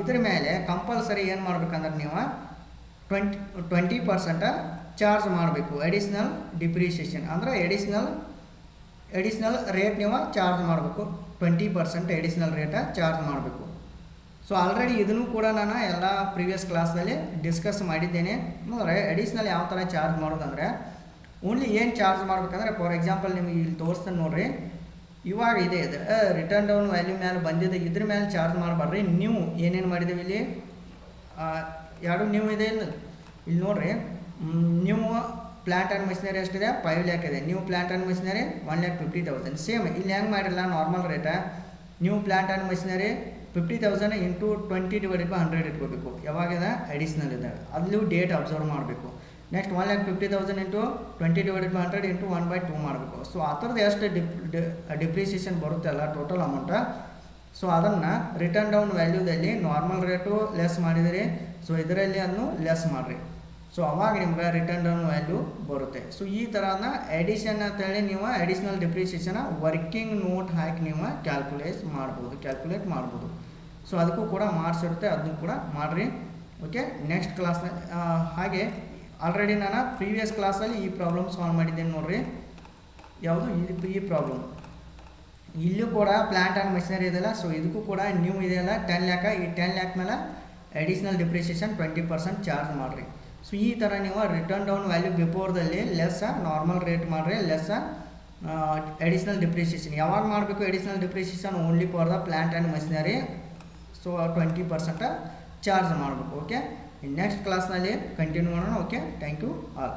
ಇದ್ರ ಮೇಲೆ ಕಂಪಲ್ಸರಿ ಏನು ಮಾಡ್ಬೇಕಂದ್ರೆ ನೀವು ಟ್ವೆಂಟಿ ಟ್ವೆಂಟಿ ಪರ್ಸೆಂಟ ಚಾರ್ಜ್ ಮಾಡಬೇಕು. ಎಡಿಷ್ನಲ್ ಡಿಪ್ರಿಷಿಯೇಷನ್ ಅಂದರೆ ಎಡಿಷ್ನಲ್ ಎಡಿಷ್ನಲ್ ರೇಟ್ ನೀವು ಚಾರ್ಜ್ ಮಾಡಬೇಕು. Twenty percent additional rate charge ಮಾಡಬೇಕು. ಸೊ ಆಲ್ರೆಡಿ ಇದನ್ನು ಕೂಡ ನಾನು ಎಲ್ಲ ಪ್ರಿವಿಯಸ್ ಕ್ಲಾಸ್ನಲ್ಲಿ ಡಿಸ್ಕಸ್ ಮಾಡಿದ್ದೇನೆ. ಅಂದರೆ ಎಡಿಷ್ನಲ್ ಯಾವ ಥರ ಚಾರ್ಜ್ ಮಾಡೋದಂದರೆ ಓನ್ಲಿ ಏನು ಚಾರ್ಜ್ ಮಾಡಬೇಕಂದ್ರೆ ಫಾರ್ ಎಕ್ಸಾಂಪಲ್ ನಿಮಗೆ ಇಲ್ಲಿ ತೋರಿಸ್ತಾನೆ ನೋಡ್ರಿ. ಇವಾಗ ಇದೆ ಇದೆ ರಿಟರ್ನ್ ಡೌನ್ ವ್ಯಾಲ್ಯೂ ಮೇಲೆ ಬಂದಿದೆ. ಇದ್ರ ಮೇಲೆ ಚಾರ್ಜ್ ಮಾಡಬಾರ್ರಿ ನೀವು ಏನೇನು ಮಾಡಿದ್ದೀವಿ ಇಲ್ಲಿ? ಎರಡು ನೀವು ಇದೆ ಇಲ್ಲ ಇಲ್ಲಿ ನೋಡ್ರಿ. ನೀವು ಪ್ಲಾಂಟ್ ಆ್ಯಂಡ್ ಮಷಿನರಿ ಎಷ್ಟಿದೆ? ಫೈವ್ ಲ್ಯಾಕ್ ಇದೆ. ನೀವು plant and machinery one lakh fifty thousand same ಇಲ್ಲಿ ಹೆಂಗೆ ಮಾಡಿರಲ್ಲ? ನಾರ್ಮಲ್ ರೇಟ ನೀವು plant and machinery fifty thousand into twenty divided by hundred ಇಟ್ಕೋಬೇಕು. ಯಾವಾಗಿದೆ ಅಡಿಷ್ನಲ್ ಇದೆ. ಅಲ್ಲೂ ಡೇಟ್ ಅಬ್ಸರ್ವ್ ಮಾಡಬೇಕು. Next one lakh fifty thousand into twenty divided by hundred into one by two ಮಾಡಬೇಕು. ಸೊ ಆ ಥರದ್ದು ಎಷ್ಟು ಡಿಪ್ ಡಿಪ್ರಿಸಿಯೇಷನ್ ಬರುತ್ತೆ ಅಲ್ಲ ಟೋಟಲ್ ಅಮೌಂಟ ಸೊ ಅದನ್ನು ರಿಟರ್ನ್ ಡೌನ್ ವ್ಯಾಲ್ಯೂದಲ್ಲಿ ನಾರ್ಮಲ್ ರೇಟು ಲೆಸ್ ಮಾಡಿದಿರಿ. ಸೊ ಇದರಲ್ಲಿ ಅದನ್ನು ಲೆಸ್ ಮಾಡಿರಿ. ಸೊ ಅವಾಗ ನಿಮ್ಗೆ ರಿಟರ್ನ್ ಡೌನ್ ವ್ಯಾಲ್ಯೂ ಬರುತ್ತೆ. ಸೊ ಈ ಥರನ ಎಡಿಷನ್ ಅಂತೇಳಿ ನೀವು ಅಡಿಷ್ನಲ್ ಡಿಪ್ರಿಸಿಯೇಷನ್ ವರ್ಕಿಂಗ್ ನೋಟ್ ಹಾಕಿ ನೀವು ಕ್ಯಾಲ್ಕುಲೇಟ್ ಮಾಡ್ಬೋದು ಕ್ಯಾಲ್ಕುಲೇಟ್ ಮಾಡ್ಬೋದು. ಸೊ ಅದಕ್ಕೂ ಕೂಡ ಮಾರ್ಕ್ಸ್ ಇರುತ್ತೆ, ಅದನ್ನು ಕೂಡ ಮಾಡಿರಿ. ಓಕೆ ನೆಕ್ಸ್ಟ್ ಕ್ಲಾಸ್ನ ಹಾಗೆ ಆಲ್ರೆಡಿ ನಾನು ಪ್ರೀವಿಯಸ್ ಕ್ಲಾಸಲ್ಲಿ ಈ ಪ್ರಾಬ್ಲಮ್ ಸಾಲ್ವ್ ಮಾಡಿದ್ದೇನೆ ನೋಡ್ರಿ. ಯಾವುದು? ಈ ಈ ಪ್ರಾಬ್ಲಮ್ ಇಲ್ಲೂ ಕೂಡ ಪ್ಲಾಂಟ್ ಆ್ಯಂಡ್ ಮೆಷಿನರಿ ಇದೆಯಲ್ಲ ಸೊ ಇದಕ್ಕೂ ಕೂಡ ನ್ಯೂ ಇದೆಯಲ್ಲ ಟೆನ್ ಲ್ಯಾಕ ಈ ಟೆನ್ ಲ್ಯಾಕ್ ಮೇಲೆ additional depreciation twenty percent charge ಮಾಡಿರಿ. ಸೊ ಈ ಥರ ನೀವು ರಿಟರ್ನ್ ಡೌನ್ ವ್ಯಾಲ್ಯೂ ಬಿಫೋರ್ದಲ್ಲಿ ಲೆಸ್ ನಾರ್ಮಲ್ ರೇಟ್ ಮಾಡಿರಿ ಲೆಸ್ ಅಡಿಷ್ನಲ್ ಡಿಪ್ರಿಸಿಯೇಷನ್ ಯಾವಾಗ ಮಾಡಬೇಕು additional depreciation only for the plant and machinery so twenty percent charge ಮಾಡಬೇಕು ಓಕೆ ನೆಕ್ಸ್ಟ್ ಕ್ಲಾಸ್ನಲ್ಲಿ ಕಂಟಿನ್ಯೂ ಮಾಡೋಣ ಓಕೆ ಥ್ಯಾಂಕ್ ಯು ಆಲ್